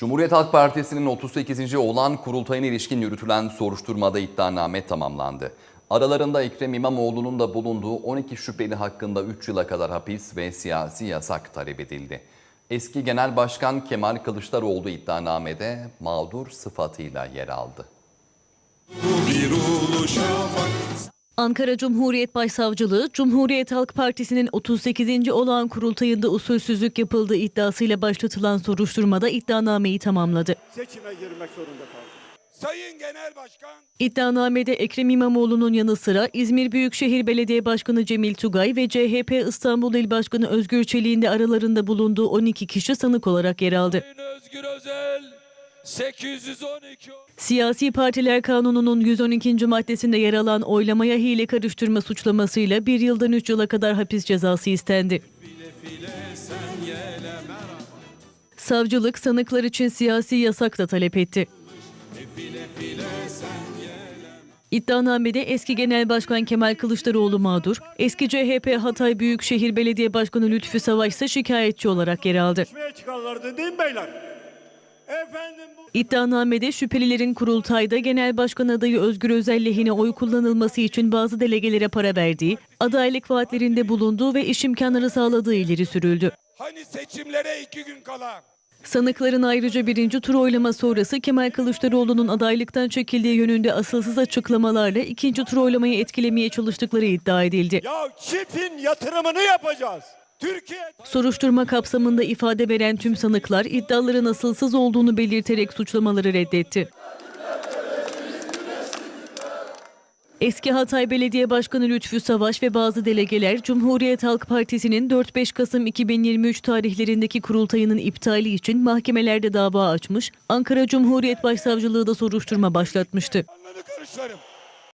Cumhuriyet Halk Partisi'nin 38. olan kurultayına ilişkin yürütülen soruşturmada iddianame tamamlandı. Aralarında Ekrem İmamoğlu'nun da bulunduğu 12 şüpheli hakkında 3 yıla kadar hapis ve siyasi yasak talep edildi. Eski Genel Başkan Kemal Kılıçdaroğlu iddianamede mağdur sıfatıyla yer aldı. Ankara Cumhuriyet Başsavcılığı, Cumhuriyet Halk Partisi'nin 38. olağan kurultayında usulsüzlük yapıldığı iddiasıyla başlatılan soruşturmada iddianameyi tamamladı. seçime girmek zorunda kaldı. Sayın Genel Başkan İddianamede Ekrem İmamoğlu'nun yanı sıra İzmir Büyükşehir Belediye Başkanı Cemil Tugay ve CHP İstanbul İl Başkanı Özgür Çelik'in de aralarında bulunduğu 12 kişi sanık olarak yer aldı. Sayın Özgür Özel 812 Siyasi Partiler Kanunu'nun 112. maddesinde yer alan oylamaya hile karıştırma suçlamasıyla bir yıldan 3 yıla kadar hapis cezası istendi. Savcılık sanıklar için siyasi yasak da talep etti. İddianamede eski Genel Başkan Kemal Kılıçdaroğlu mağdur, eski CHP Hatay Büyükşehir Belediye Başkanı Lütfü Savaş ise şikayetçi olarak yer aldı. Çıkarlardı değil mi beyler? İddianamede şüphelilerin kurultayda Genel Başkan adayı Özgür Özel lehine oy kullanılması için bazı delegelere para verdiği, adaylık vaatlerinde bulunduğu ve iş imkanları sağladığı ileri sürüldü. Hani seçimlere iki gün kala Sanıkların ayrıca birinci tur oylama sonrası Kemal Kılıçdaroğlu'nun adaylıktan çekildiği yönünde asılsız açıklamalarla ikinci tur oylamayı etkilemeye çalıştıkları iddia edildi. ya çipin yatırımını yapacağız. Türkiye Soruşturma kapsamında ifade veren tüm sanıklar iddiaların asılsız olduğunu belirterek suçlamaları reddetti. Eski Hatay Belediye Başkanı Lütfü Savaş ve bazı delegeler Cumhuriyet Halk Partisi'nin 4-5 Kasım 2023 tarihlerindeki kurultayının iptali için mahkemelerde dava açmış, Ankara Cumhuriyet Başsavcılığı da soruşturma başlatmıştı.